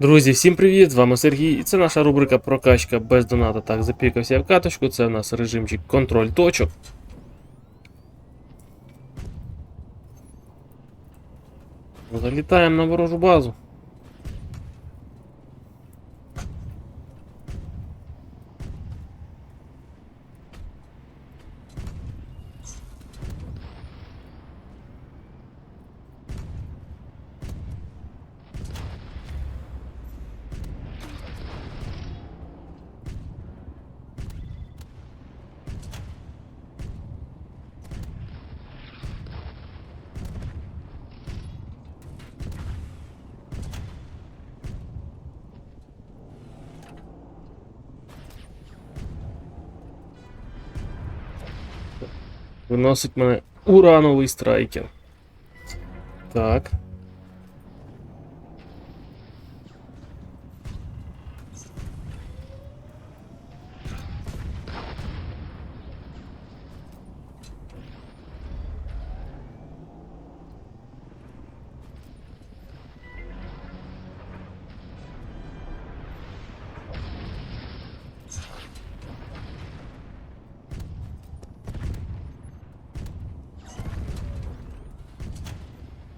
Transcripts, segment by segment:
Друзі, всім привіт! З вами Сергій, і це наша рубрика Прокачка без доната. Так, запікався я в каточку, це у нас режимчик контроль точок. Залітаємо на ворожу базу. Виносить мене урановий страйкер. Так.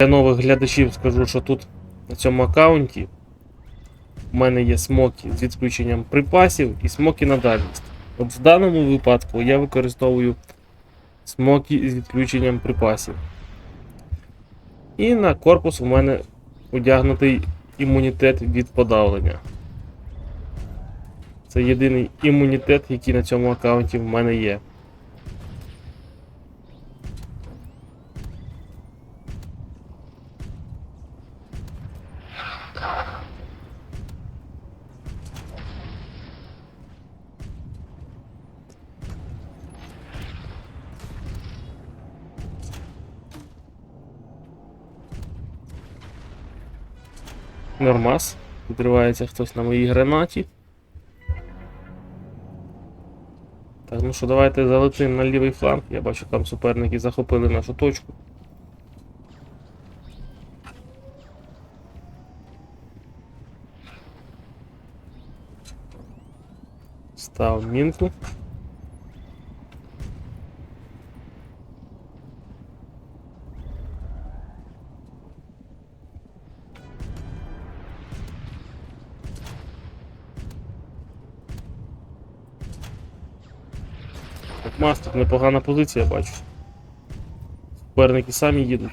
Для нових глядачів скажу, що тут на цьому аккаунті у мене є смоки з відключенням припасів і смоки на дальність. От в даному випадку я використовую смоки з відключенням припасів. І на корпус у мене одягнутий імунітет від подавлення. Це єдиний імунітет, який на цьому аккаунті в мене є. Нормас. Підривається хтось на моїй гранаті. Так, ну що, давайте залетимо на лівий фланг. Я бачу, там суперники захопили нашу точку. Став мінку. Так, Мас, непогана позиція, бачу. Суперники самі їдуть.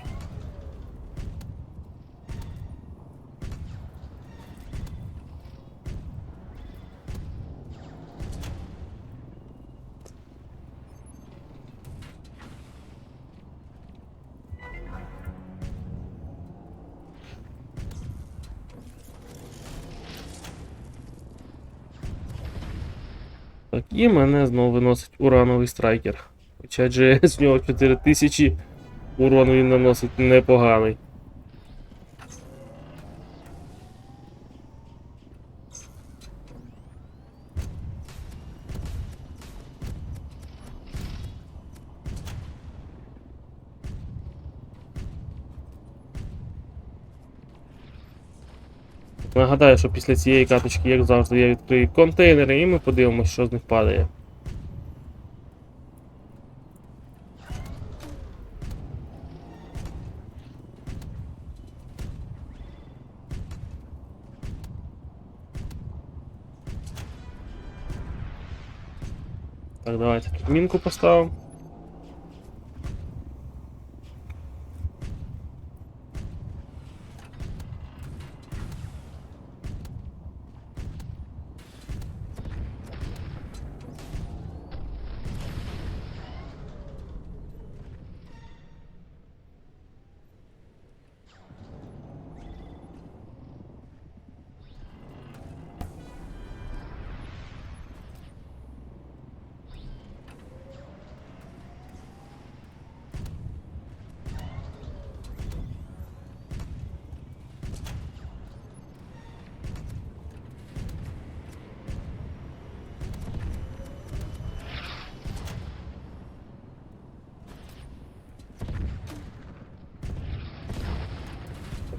Так, і мене знову виносить урановий страйкер. Хоча GS з нього 4000 урону він наносить непоганий. Нагадаю, що після цієї каточки, як завжди, я відкрию контейнери і ми подивимося, що з них падає. Так, давайте тут мінку поставимо.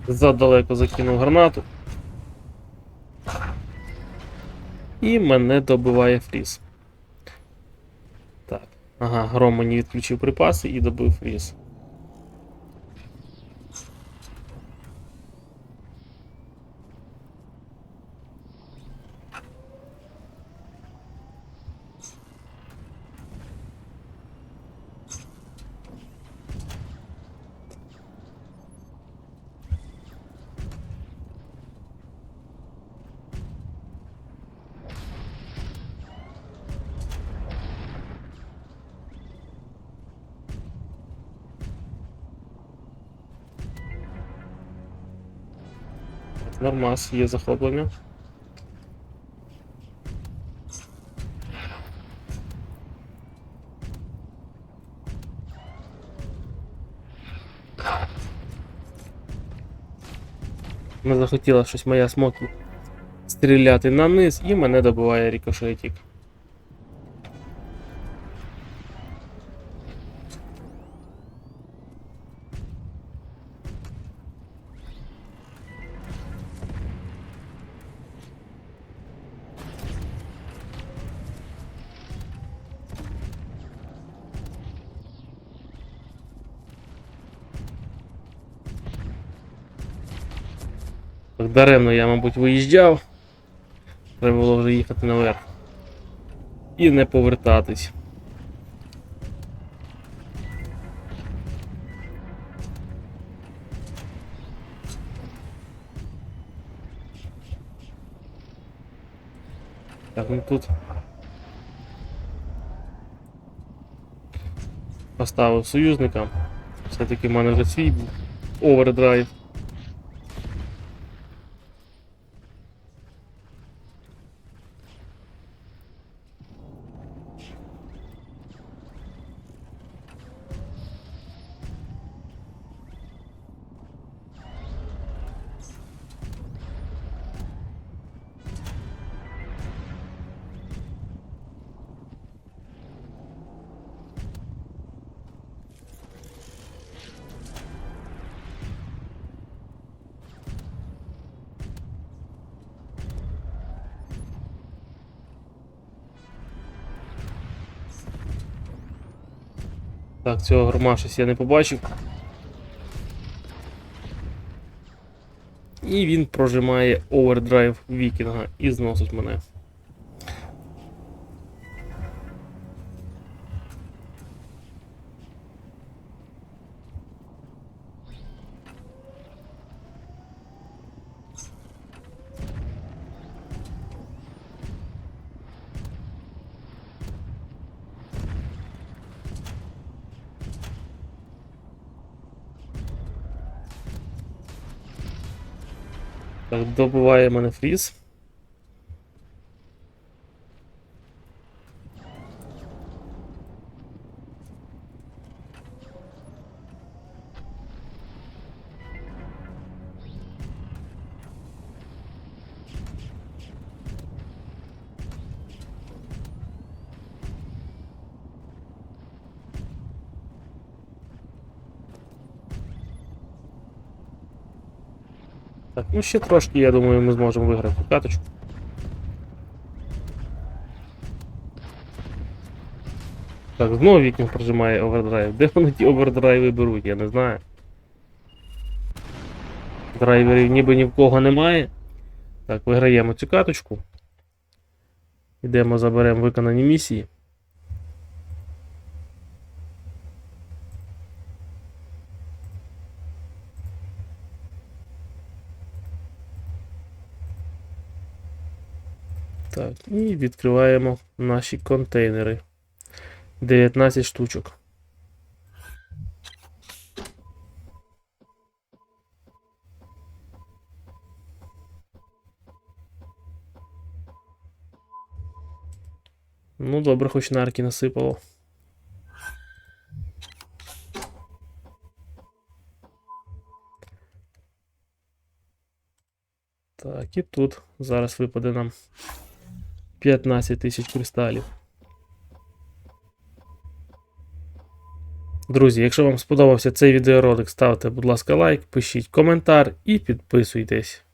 задалеко закинув гранату. І мене добиває фріз. Так, ага, гром мені відключив припаси і добив фріз. Нормас, є захоплення. Не захотіла щось моя смокі стріляти на низ і мене добиває рікошетик. Даремно я, мабуть, виїжджав. Треба було вже їхати наверх. І не повертатись. Так, ну тут. Поставив союзника. Все-таки в мене вже свій був овердрайв. Так, цього грома щось я не побачив. І він прожимає овердрайв вікінга і зносить мене. Так, добуває мене фріз. Так, ну ще трошки, я думаю, ми зможемо виграти каточку. Так, знову вікінг прожимає овердрайв. Де вони ті овердрайви беруть, я не знаю. Драйверів ніби ні в кого немає. Так, виграємо цю каточку. Йдемо, заберемо виконані місії. Так, і відкриваємо наші контейнери. 19 штучок. Ну, добре, хоч нарки насипало. Так, і тут зараз випаде нам 15 тисяч кристалів. Друзі, якщо вам сподобався цей відеоролик, ставте, будь ласка, лайк, пишіть коментар і підписуйтесь.